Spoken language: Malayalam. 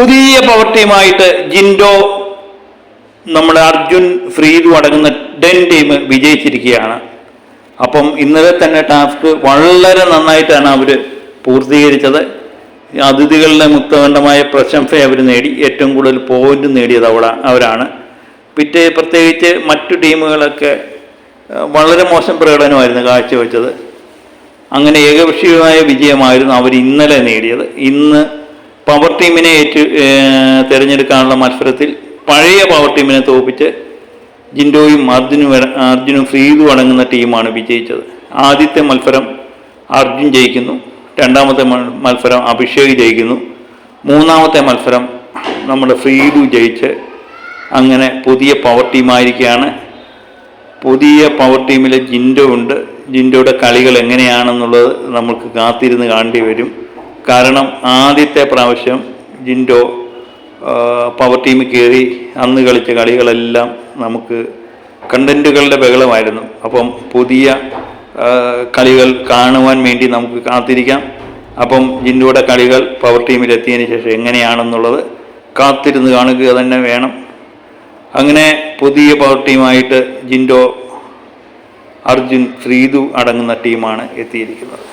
പുതിയ പവർ ടീമായിട്ട് ജിൻഡോ നമ്മുടെ അർജുൻ ഫ്രീദു അടങ്ങുന്ന ഡെൻ ടീം വിജയിച്ചിരിക്കുകയാണ്. അപ്പം ഇന്നലെ തന്നെ ടാസ്ക് വളരെ നന്നായിട്ടാണ് അവർ പൂർത്തീകരിച്ചത്. അതിഥികളുടെ മുക്തകണ്ഠമായ പ്രശംസ അവർ നേടി. ഏറ്റവും കൂടുതൽ പോയിന്റ് നേടിയത് അവരാണ്. പിറ്റേ പ്രത്യേകിച്ച് മറ്റു ടീമുകളൊക്കെ വളരെ മോശം പ്രകടനമായിരുന്നു കാഴ്ചവെച്ചത്. അങ്ങനെ ഏകപക്ഷീയമായ വിജയമായിരുന്നു അവർ ഇന്നലെ നേടിയത്. ഇന്ന് പവർ ടീമിനെ ഏറ്റു തിരഞ്ഞെടുക്കാനുള്ള മത്സരത്തിൽ പഴയ പവർ ടീമിനെ തോൽപ്പിച്ച് ജിൻഡോയും അർജുനും അർജുനും ഫ്രീദും അടങ്ങുന്ന ടീമാണ് വിജയിച്ചത്. ആദ്യത്തെ മത്സരം അർജുൻ ജയിക്കുന്നു രണ്ടാമത്തെ മത്സരം അഭിഷേക് ജയിക്കുന്നു മൂന്നാമത്തെ മത്സരം നമ്മുടെ ഫ്രീതു ജയിച്ച് അങ്ങനെ പുതിയ പവർ ടീമായിരിക്കുകയാണ് പുതിയ പവർ ടീമിലെ ജിൻഡോ ഉണ്ട്. ജിൻഡോയുടെ കളികൾ എങ്ങനെയാണെന്നുള്ളത് നമുക്ക് കാത്തിരുന്ന് കാണേണ്ടി വരും. കാരണം ആദ്യത്തെ പ്രാവശ്യം ജിൻഡോ പവർ ടീമിൽ കയറി അന്ന് കളിച്ച കളികളെല്ലാം നമുക്ക് കണ്ടന്റുകളുടെ ബഹളമായിരുന്നു. അപ്പം പുതിയ കളികൾ കാണുവാൻ വേണ്ടി നമുക്ക് കാത്തിരിക്കാം. അപ്പം ജിൻഡോയുടെ കളികൾ പവർ ടീമിൽ എത്തിയതിന് ശേഷം എങ്ങനെയാണെന്നുള്ളത് കാത്തിരുന്ന് കാണുക തന്നെ വേണം. അങ്ങനെ പുതിയ പവർ ടീമായിട്ട് ജിൻഡോ അർജുൻ ശ്രീതു അടങ്ങുന്ന ടീമാണ് എത്തിയിരിക്കുന്നത്.